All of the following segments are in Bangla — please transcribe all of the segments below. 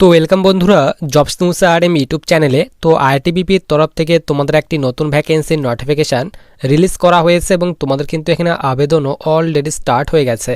তো ওয়েলকাম বন্ধুরা জবস নিউজ আর এম ইউটিউব চ্যানেলে তো আইটিবিপির তরফ থেকে তোমাদের একটি নতুন ভ্যাকেন্সির নোটিফিকেশান রিলিজ করা হয়েছে এবং তোমাদের কিন্তু এখানে আবেদনও অলরেডি স্টার্ট হয়ে গেছে।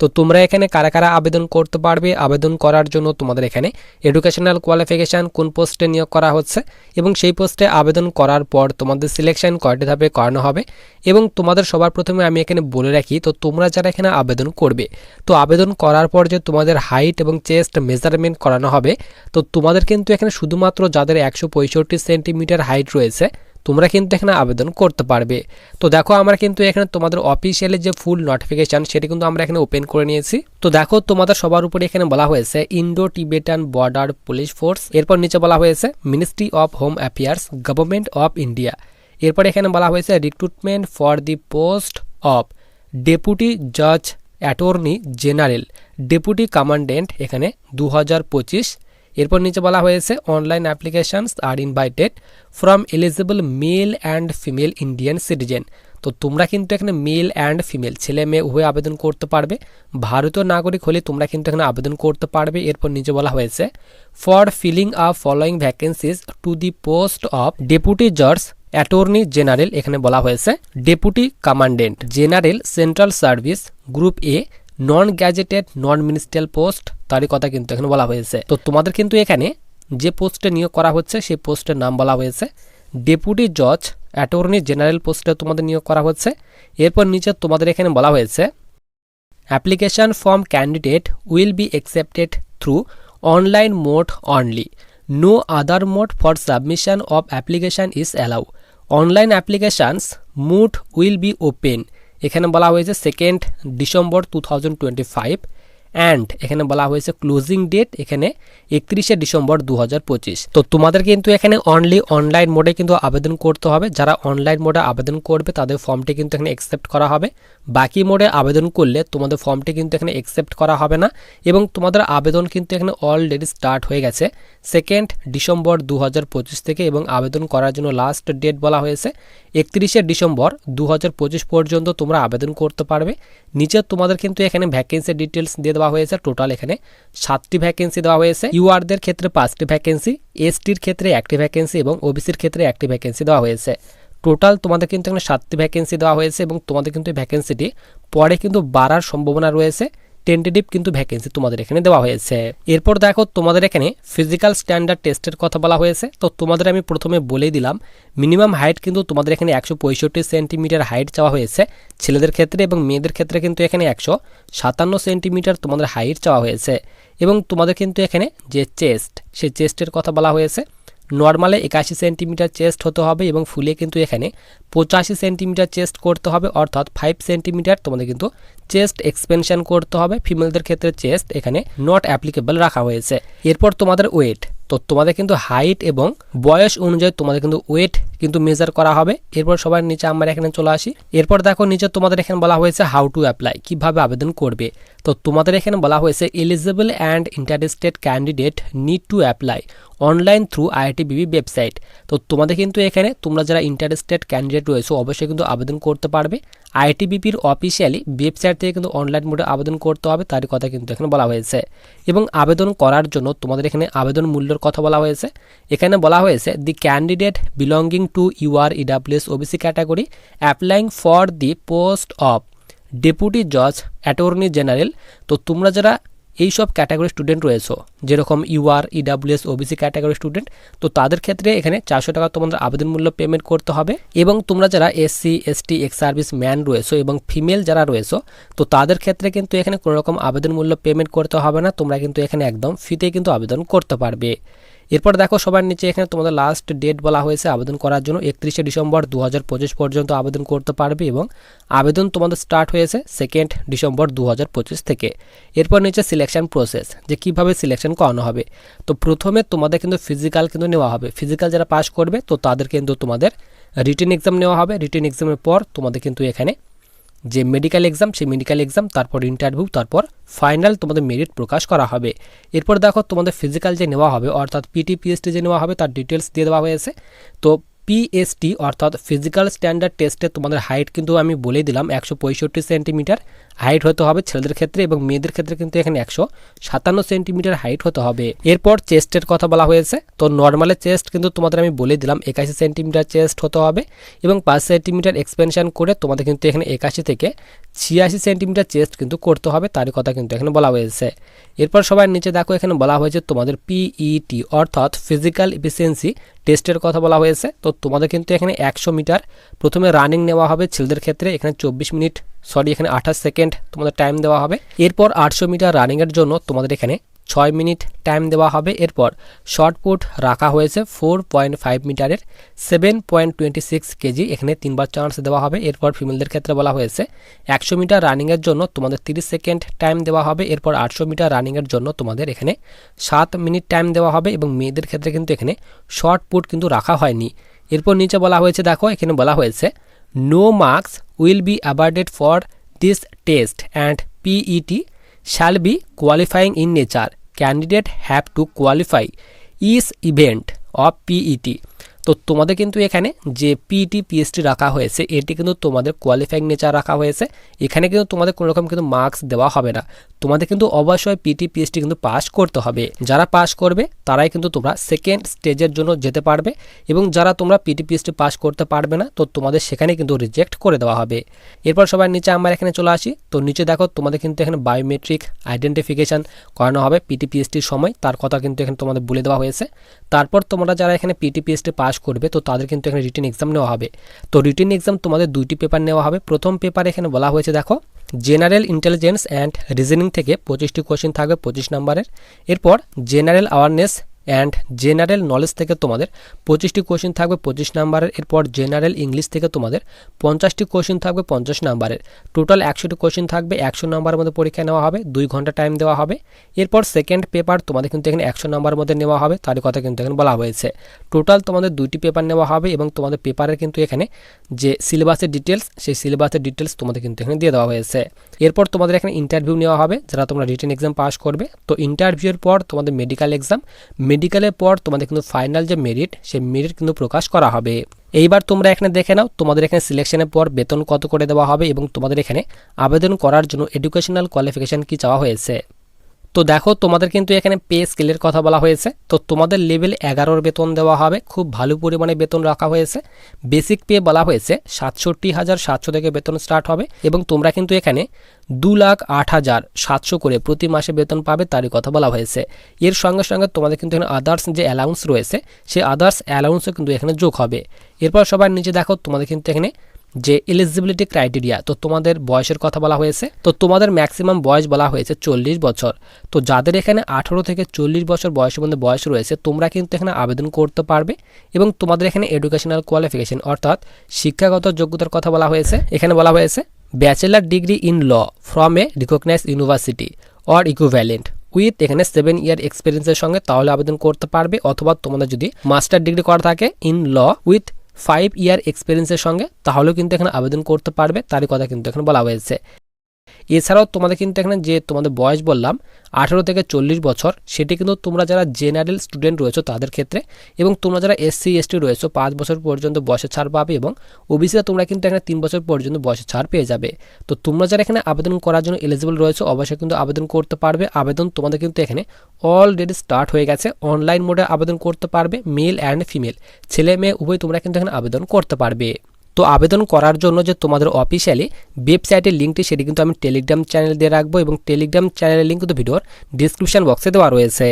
তো তোমরা এখানে কারা কারা আবেদন করতে পারবে, আবেদন করার জন্য তোমাদের এখানে এডুকেশনাল কোয়ালিফিকেশান কোন পোস্টে নিয়োগ করা হচ্ছে এবং সেই পোস্টে আবেদন করার পর তোমাদের সিলেকশন কয়টি ধাপে করানো হবে এবং তোমাদের সবার প্রথমে আমি এখানে বলে রাখি, তো তোমরা যারা এখানে আবেদন করবে, তো আবেদন করার পর যে তোমাদের হাইট এবং চেস্ট মেজারমেন্ট করানো হবে, তো তোমাদের কিন্তু এখানে শুধুমাত্র যাদের একশো পঁয়ষট্টি সেন্টিমিটার হাইট রয়েছে তোমরা কিন্তু এখানে আবেদন করতে পারবে। তো দেখো আমরা কিন্তু এখানে তোমাদের অফিসিয়ালি যে ফুল নোটিফিকেশান সেটি কিন্তু আমরা এখানে ওপেন করে নিয়েছি। তো দেখো তোমাদের সবার উপরে এখানে বলা হয়েছে Indo Tibetan border police force এরপর নিচে বলা হয়েছে ministry of home affairs government of India এরপর এখানে বলা হয়েছে recruitment for the post of deputy জজ অ্যাটর্নি জেনারেল ডেপুটি কমান্ডেন্ট এখানে দু হাজার পঁচিশ এরপর নিচে বলা হয়েছে online applications are invited from eligible male and female Indian citizen তো তোমরা কিন্তু এখানে মেল অ্যান্ড ফিমেল ছেলে মেয়ে উভয় আবেদন করতে পারবে। ভারতীয় নাগরিক হলে তোমরা কিন্তু এখানে আবেদন করতে পারবে। এরপর নিচে বলা হয়েছে for filling up following vacancies to the post of deputy জজ অ্যাটর্নি জেনারেল এখানে বলা হয়েছে deputy commandant general central service group A non gazetted non ministerial post তারই কথা কিন্তু এখানে বলা হয়েছে। তো তোমাদের কিন্তু এখানে যে পোস্টে নিয়োগ করা হচ্ছে, সেই পোস্টের নাম বলা হয়েছে ডেপুটি জজ অ্যাটর্নি জেনারেল পোস্টে তোমাদের নিয়োগ করা হচ্ছে। এরপর নিচে তোমাদের এখানে বলা হয়েছে application form candidate will be accepted through online mode only no other mode for submission of application is allow online applications mode will be open এখানে বলা হয়েছে second December two thousand twenty five and এখানে বলা হয়েছে ক্লোজিং ডেট এখানে একত্রিশে ডিসেম্বর দু হাজার পঁচিশ। তো তোমাদের কিন্তু এখানে অনলি অনলাইন মোডে কিন্তু আবেদন করতে হবে। যারা অনলাইন মোডে আবেদন করবে, তাদের ফর্মটি কিন্তু এখানে অ্যাকসেপ্ট করা হবে। বাকি মোডে আবেদন করলে তোমাদের ফর্মটি কিন্তু এখানে অ্যাকসেপ্ট করা হবে না এবং তোমাদের আবেদন কিন্তু এখানে অলরেডি স্টার্ট হয়ে গেছে। সেকেন্ড ডিসেম্বর দু হাজার পঁচিশ থেকে এবং আবেদন করার জন্য লাস্ট ডেট বলা হয়েছে। একত্রিশে ডিসেম্বর দু হাজার পঁচিশ পর্যন্ত তোমরা আবেদন করতে পারবে। নিচে তোমাদের কিন্তু এখানে ভ্যাকেন্সি ডিটেলস দিয়ে দেওয়া হয়েছে। টোটাল এখানে সাতটি ভ্যাকেন্সি দেওয়া হয়েছে। ইউআরদের ক্ষেত্রে পাঁচটি ভ্যাকেন্সি এসটির ক্ষেত্রে একটি ভ্যাকেন্সি এবং ওবিসির ক্ষেত্রে একটি ভ্যাকেন্সি দেওয়া হয়েছে। টোটাল তোমাদের কিন্তু এখানে সাতটি ভ্যাকেন্সি দেওয়া হয়েছে এবং তোমাদের কিন্তু ভ্যাকেন্সিটি পরে কিন্তু বাড়ার সম্ভাবনা রয়েছে। টেন্টেটিভ কিন্তু ভ্যাকেন্সি তোমাদের এখানে দেওয়া হয়েছে। এরপর দেখো তোমাদের এখানে ফিজিক্যাল স্ট্যান্ডার্ড টেস্টের কথা বলা হয়েছে। তো তোমাদের আমি প্রথমে বলেই দিলাম মিনিমাম হাইট কিন্তু তোমাদের এখানে একশো পঁয়ষট্টি সেন্টিমিটার হাইট চাওয়া হয়েছে। ছেলেদের ক্ষেত্রে এবং মেয়েদের ক্ষেত্রে কিন্তু এখানে একশো সাতান্ন সেন্টিমিটার তোমাদের হাইট চাওয়া হয়েছে। এবং তোমাদের কিন্তু এখানে যে চেস্ট সেই চেস্টের কথা বলা হয়েছে। নর্মালে একাশি সেন্টিমিটার চেস্ট হতে হবে এবং ফুলে কিন্তু এখানে পঁচাশি সেন্টিমিটার চেস্ট করতে হবে, অর্থাৎ ফাইভ সেন্টিমিটার তোমাদের কিন্তু চেস্ট এক্সপেনশন করতে হবে। ফিমেলদের ক্ষেত্রে চেস্ট এখানে নট অ্যাপ্লিকেবল রাখা হয়েছে। এরপর তোমাদের ওয়েট তো তোমাদের কিন্তু হাইট এবং বয়স অনুযায়ী তোমাদের কিন্তু ওয়েট কিন্তু মেজার করা হবে। এরপর সবার নিচে আমরা এখানে চলে আসি। এরপর দেখো নিচে তোমাদের এখানে বলা হয়েছে হাউ টু অ্যাপ্লাই কীভাবে আবেদন করবে। তো তোমাদের এখানে বলা হয়েছে eligible and interested candidate need to apply online through ITBP website তো তোমাদের কিন্তু এখানে তোমরা যারা ইন্টারেস্টেড ক্যান্ডিডেট রয়েছে, অবশ্যই কিন্তু আবেদন করতে পারবে। আইটিবিপির অফিসিয়ালি ওয়েবসাইট থেকে কিন্তু অনলাইন মোডে আবেদন করতে হবে, তার কথা কিন্তু এখানে বলা হয়েছে। এবং আবেদন করার জন্য তোমাদের এখানে আবেদন মূল্যের কথা বলা হয়েছে। এখানে বলা হয়েছে the candidate belonging to UR EWS OBC category applying for the post of deputy জজ অ্যাটর্নি জেনারেল তো তোমরা যারা এই সব ক্যাটাগরি স্টুডেন্ট রয়েছে, যেরকম UR EWS OBC category student তো তাদের ক্ষেত্রে এখানে চারশো টাকা তোমাদের আবেদন মূল্য পেমেন্ট করতে হবে। এবং তোমরা যারা SC ST ex service man রয়েছে এবং ফিমেল যারা রয়েছে, তো তাদের ক্ষেত্রে কিন্তু এখানে কোনো রকম আবেদন মূল্য পেমেন্ট করতে হবে না, তোমরা কিন্তু এখানে একদম ফ্রিতে কিন্তু আবেদন করতে পারবে। এরপর দেখো সবার নিচে এখানে তোমাদের লাস্ট ডেট বলা হয়েছে আবেদন করার জন্য একত্রিশে ডিসেম্বর দু হাজার পঁচিশ পর্যন্ত আবেদন করতে পারবে এবং আবেদন তোমাদের স্টার্ট হয়েছে সেকেন্ড ডিসেম্বর দু হাজার পঁচিশ থেকে। এরপর নিচে সিলেকশন প্রসেস যে কীভাবে সিলেকশন করানো হবে। তো প্রথমে তোমাদের কিন্তু ফিজিক্যাল কিন্তু নেওয়া হবে। ফিজিক্যাল যারা পাস করবে, তো তাদের কিন্তু তোমাদের রিটেন এক্সাম নেওয়া হবে। রিটেন এক্সামের পর তোমাদের কিন্তু এখানে যে মেডিকেল এক্সাম সেই মেডিকেল এক্সাম তারপর ইন্টারভিউ তারপর ফাইনাল তোমাদের মেরিট প্রকাশ করা হবে। এরপর দেখো তোমাদের ফিজিক্যাল যে নেওয়া হবে, অর্থাৎ পিটি পিএসটি যে নেওয়া হবে, তার ডিটেলস দিয়ে দেওয়া হয়েছে। তো পিএসটি অর্থাৎ ফিজিক্যাল স্ট্যান্ডার্ড টেস্টে তোমাদের হাইট কিন্তু আমি বলে দিলাম, একশো পঁয়ষট্টি সেন্টিমিটার হাইট হতে হবে ছেলেদের ক্ষেত্রে এবং মেয়েদের ক্ষেত্রে কিন্তু এখানে একশো সাতান্ন সেন্টিমিটার হাইট হতে হবে। এরপর চেস্টের কথা বলা হয়েছে। তো নর্মালের চেস্ট কিন্তু তোমাদের আমি বলে দিলাম, একাশি সেন্টিমিটার চেস্ট হতে হবে এবং পাঁচ সেন্টিমিটার এক্সপেনশন করে তোমাদের কিন্তু এখানে একাশি থেকে ছিয়াশি সেন্টিমিটার চেস্ট কিন্তু করতে হবে, তারই কথা কিন্তু এখানে বলা হয়েছে। এরপর সবার নিচে দেখো, এখানে বলা হয়েছে তোমাদের পিইটি অর্থাৎ ফিজিক্যাল এফিসিয়েন্সি টেস্টের কথা বলা হয়েছে। তো তোমাদের কিন্তু এখানে একশো মিটার প্রথমে রানিং নেওয়া হবে ছেলেদের ক্ষেত্রে, এখানে চব্বিশ মিনিট সরি এখানে আঠাশ সেকেন্ড তোমাদের টাইম দেওয়া হবে। এরপর আটশো মিটার রানিংয়ের জন্য তোমাদের এখানে ছয় মিনিট টাইম দেওয়া হবে। এরপর শর্ট পুট রাখা হয়েছে ফোর পয়েন্ট ফাইভ মিটারের seven point twenty six kg এখানে তিনবার চান্স দেওয়া হবে। এরপর ফিমেলদের ক্ষেত্রে বলা হয়েছে একশো মিটার রানিংয়ের জন্য তোমাদের তিরিশ সেকেন্ড টাইম দেওয়া হবে। এরপর আটশো মিটার রানিংয়ের জন্য তোমাদের এখানে সাত মিনিট টাইম দেওয়া হবে এবং মেয়েদের ক্ষেত্রে কিন্তু এখানে শর্ট পুট কিন্তু রাখা হয়নি। এরপর নিচে বলা হয়েছে, দেখো, এখানে বলা হয়েছে no marks will be awarded for this test and PET shall be qualifying in nature. Candidate have to qualify. Each event of PET তো তোমাদের কিন্তু এখানে যে পিইটি পিএসটি রাখা হয়েছে, এটি কিন্তু তোমাদের কোয়ালিফাইং নেচার রাখা হয়েছে। এখানে কিন্তু তোমাদের কোনো রকম কিন্তু মার্কস দেওয়া হবে না। তোমাদের কিন্তু অবশ্যই পিটি পিএসটি কিন্তু পাস করতে হবে। যারা পাস করবে, তারাই কিন্তু তোমরা সেকেন্ড স্টেজের জন্য যেতে পারবে এবং যারা তোমরা পিটি পিএসটি পাস করতে পারবে না, তো তোমাদের সেখানে কিন্তু রিজেক্ট করে দেওয়া হবে। এরপর সবার নিচে আমরা এখানে চলে আসি। তো নিচে দেখো, তোমাদের কিন্তু এখানে বায়োমেট্রিক আইডেন্টিফিকেশান করানো হবে পিটি পিএসটির সময়। তার কথা কিন্তু এখানে তোমাদের বলে দেওয়া হয়েছে। তারপর তোমরা যারা এখানে পিটি পিএসটি পাস করবে, তো তাদের কিন্তু এখানে রিটেন এক্সাম নেওয়া হবে। তো রিটেন এক্সাম তোমাদের দুইটি পেপার নেওয়া হবে। প্রথম পেপার এখানে বলা হয়েছে, দেখো জেনারেল ইন্টেলিজেন্স অ্যান্ড রিজনিং থেকে পঁচিশটি কোশ্চেন থাকবে পঁচিশ নম্বরের। এরপর general awareness and general knowledge থেকে তোমাদের পঁচিশটি কোশ্চেন থাকবে, পঁচিশ নাম্বারের এরপর জেনারেল ইংলিশ থেকে তোমাদের পঞ্চাশটি কোশ্চেন থাকবে, পঞ্চাশ নাম্বারের টোটাল একশোটি কোশ্চেন থাকবে, একশো নাম্বারের মধ্যে পরীক্ষা নেওয়া হবে, দুই ঘণ্টা টাইম দেওয়া হবে। এরপর সেকেন্ড পেপার তোমাদের কিন্তু এখানে একশো নাম্বারের মধ্যে নেওয়া হবে, তারই কথা কিন্তু এখানে বলা হয়েছে। টোটাল তোমাদের দুইটি পেপার নেওয়া হবে এবং তোমাদের পেপারের কিন্তু এখানে যে সিলেবাসের ডিটেলস সেই সিলেবাসের ডিটেলস তোমাদের কিন্তু এখানে দিয়ে দেওয়া হয়েছে। এরপর তোমাদের এখানে ইন্টারভিউ নেওয়া হবে, যারা তোমরা রিটেন এক্সাম পাস করবে। তো ইন্টারভিউর পর তোমাদের মেডিকেল এক্সাম মেডিকেলের পর তোমাদের কিন্তু ফাইনাল যে মেরিট সেই মেরিট কিন্তু প্রকাশ করা হবে। এইবার তোমরা এখানে দেখে নাও, তোমাদের এখানে সিলেকশনের পর বেতন কত করে দেওয়া হবে এবং তোমাদের এখানে আবেদন করার জন্য এডুকেশনাল কোয়ালিফিকেশান কি চাওয়া হয়েছে। তো দেখো, তোমাদের কিন্তু এখানে পে স্কেলের কথা বলা হয়েছে। তো তোমাদের লেভেল এগারোর বেতন দেওয়া হবে, খুব ভালো পরিমাণে বেতন রাখা হয়েছে। বেসিক পে বলা হয়েছে, সাতষট্টি হাজার সাতশো থেকে বেতন স্টার্ট হবে এবং তোমরা কিন্তু এখানে দু লাখ আট হাজার সাতশো করে প্রতি মাসে বেতন পাবে তারই কথা বলা হয়েছে। এর সঙ্গে সঙ্গে তোমাদের কিন্তু এখানে আদার্স যে অ্যালাউন্স রয়েছে, সেই আদার্স অ্যালাউন্সও কিন্তু এখানে যোগ হবে। এরপর সবার নিচে দেখো, তোমাদের কিন্তু এখানে যে এলিজিবিলিটি ক্রাইটেরিয়া তো তোমাদের বয়সের কথা বলা হয়েছে, তো তোমাদের ম্যাক্সিমাম বয়স বলা হয়েছে চল্লিশ বছর। তো যাদের এখানে আঠারো থেকে চল্লিশ বছর বয়সের মধ্যে বয়স রয়েছে, তোমরা কিন্তু এখানে আবেদন করতে পারবে এবং তোমাদের এখানে এডুকেশনাল কোয়ালিফিকেশন অর্থাৎ শিক্ষাগত যোগ্যতার কথা বলা হয়েছে। এখানে বলা হয়েছে bachelor degree in law from a recognise university or equivalent with এখানে সেভেন ইয়ার এক্সপিরিয়েন্সের সঙ্গে তাহলে আবেদন করতে পারবে, অথবা তোমাদের যদি মাস্টার ডিগ্রি করা থাকে in law with five year এক্সপিরিয়েন্সের সঙ্গে, তাহলেও কিন্তু এখানে আবেদন করতে পারবে, তারই কথা কিন্তু এখানে বলা হয়েছে। এছাড়াও তোমাদের কিন্তু এখানে যে তোমাদের বয়স বললাম, আঠেরো থেকে চল্লিশ বছর, সেটি কিন্তু তোমরা যারা জেনারেল স্টুডেন্ট রয়েছে তাদের ক্ষেত্রে এবং তোমরা যারা এসসি এসটি রয়েছে পাঁচ বছর পর্যন্ত বয়সের ছাড় পাবে এবং ওবিসিরা তোমরা কিন্তু এখানে তিন বছর পর্যন্ত বয়সের ছাড় পেয়ে যাবে। তো তোমরা যারা এখানে আবেদন করার জন্য এলিজিবল রয়েছে অবশ্যই কিন্তু আবেদন করতে পারবে। আবেদন তোমাদের কিন্তু এখানে অলরেডি স্টার্ট হয়ে গেছে। অনলাইন মোডে আবেদন করতে পারবে মেল অ্যান্ড ফিমেল ছেলে মেয়ে উভয় তোমরা কিন্তু এখানে আবেদন করতে পারবে। তো আবেদন করার জন্য যে তোমাদের অফিসিয়ালি ওয়েবসাইটের লিঙ্কটি সেটি কিন্তু আমি টেলিগ্রাম চ্যানেল দিয়ে রাখব এবং টেলিগ্রাম চ্যানেলের লিঙ্ক কিন্তু ভিডিওর ডিসক্রিপশান বক্সে দেওয়া রয়েছে।